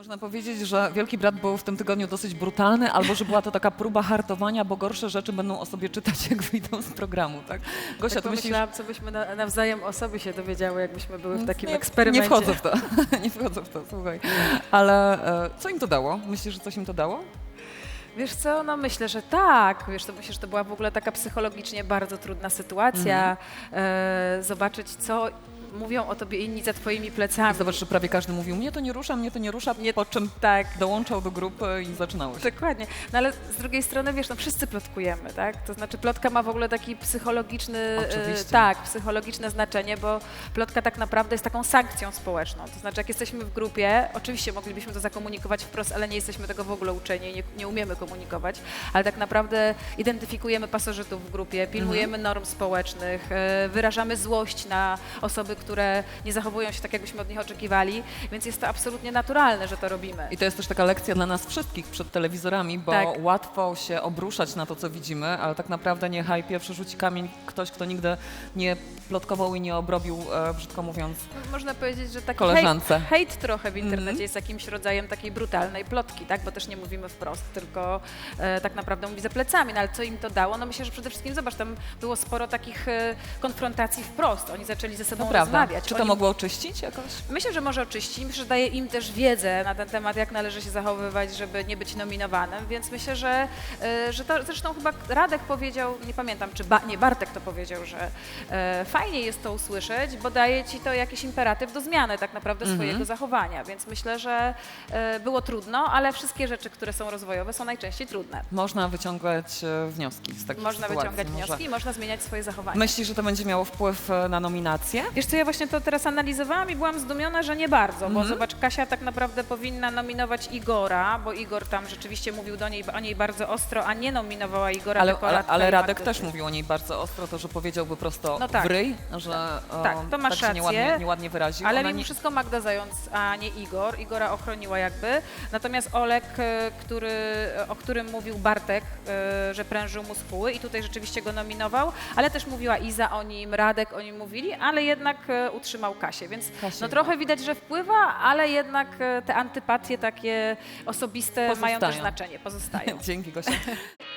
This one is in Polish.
Można powiedzieć, że Wielki Brat był w tym tygodniu dosyć brutalny, albo że była to taka próba hartowania, bo gorsze rzeczy będą o sobie czytać, jak wyjdą z programu, tak? Gosia, Tak myślisz... co byśmy na, nawzajem o sobie się dowiedziały, jakbyśmy były w takim nie, eksperymencie. Nie wchodzę w to, nie wchodzę w to, słuchaj. Ale e, co im to dało? Myślisz, że coś im to dało? Wiesz co, no myślę, że tak. Wiesz, to myślę, że to była w ogóle taka psychologicznie bardzo trudna sytuacja. Mhm. E, zobaczyć, co mówią o tobie inni za twoimi plecami. Zobacz, że prawie każdy mówił, mnie to nie rusza, mnie to nie rusza, Nie- po czym Tak. dołączał do grupy i zaczynało się. Dokładnie. No ale z drugiej strony, wiesz, no wszyscy plotkujemy, tak? To znaczy plotka ma w ogóle taki psychologiczny, e, Oczywiście. tak, psychologiczne znaczenie, bo plotka tak naprawdę jest taką sankcją społeczną. To znaczy, jak jesteśmy w grupie, oczywiście moglibyśmy to zakomunikować wprost, ale nie jesteśmy tego w ogóle uczeni, nie, nie umiemy komunikować, ale tak naprawdę identyfikujemy pasożytów w grupie, pilnujemy Mhm. norm społecznych, e, wyrażamy złość na osoby, które nie zachowują się tak, jakbyśmy od nich oczekiwali, więc jest to absolutnie naturalne, że to robimy. I to jest też taka lekcja dla nas wszystkich przed telewizorami, bo Tak. łatwo się obruszać na to, co widzimy, ale tak naprawdę nie hajpie, przerzuci kamień ktoś, kto nigdy nie plotkował i nie obrobił, e, brzydko mówiąc. Można powiedzieć, że taki Koleżance. hejt, hejt trochę w internecie Mhm. jest jakimś rodzajem takiej brutalnej plotki, tak? Bo też nie mówimy wprost, tylko e, tak naprawdę mówi za plecami. No ale co im to dało? No myślę, że przede wszystkim, zobacz, tam było sporo takich e, konfrontacji wprost. Oni zaczęli ze sobą Czy to Oni mogło oczyścić jakoś? Myślę, że może oczyścić. Myślę, że daje im też wiedzę na ten temat, jak należy się zachowywać, żeby nie być nominowanym, więc myślę, że, e, że to zresztą chyba Radek powiedział, nie pamiętam, czy ba, nie, Bartek to powiedział, że e, fajnie jest to usłyszeć, bo daje ci to jakiś imperatyw do zmiany tak naprawdę Mhm. swojego zachowania, więc myślę, że e, było trudno, ale wszystkie rzeczy, które są rozwojowe są najczęściej trudne. Można wyciągać e, wnioski z takich Można sytuacji. wyciągać Może. wnioski i można zmieniać swoje zachowanie. Myślisz, że to będzie miało wpływ e, na nominację? Wiesz co, ja właśnie to teraz analizowałam i byłam zdumiona, że nie bardzo, bo Mhm. zobacz, Kasia tak naprawdę powinna nominować Igora, bo Igor tam rzeczywiście mówił do niej, o niej bardzo ostro, a nie nominowała Igora, Ale, ale, ale Radek Magdy. też mówił o niej bardzo ostro, to że powiedziałby prosto No tak. że e, Tak, to masz tak się nieładnie, rację. nieładnie wyraził. Ale mimo nie- wszystko Magda Zając, a nie Igor. Igora ochroniła jakby. Natomiast Olek, e, który, o którym mówił Bartek, e, że prężył mu skóły i tutaj rzeczywiście go nominował, ale też mówiła Iza o nim, Radek o nim mówili, ale jednak e, utrzymał Kasię, więc Kasię, no trochę widać, że wpływa, ale jednak e, te antypatie takie osobiste mają też Pozostają. znaczenie, pozostają. Dzięki, Gosia.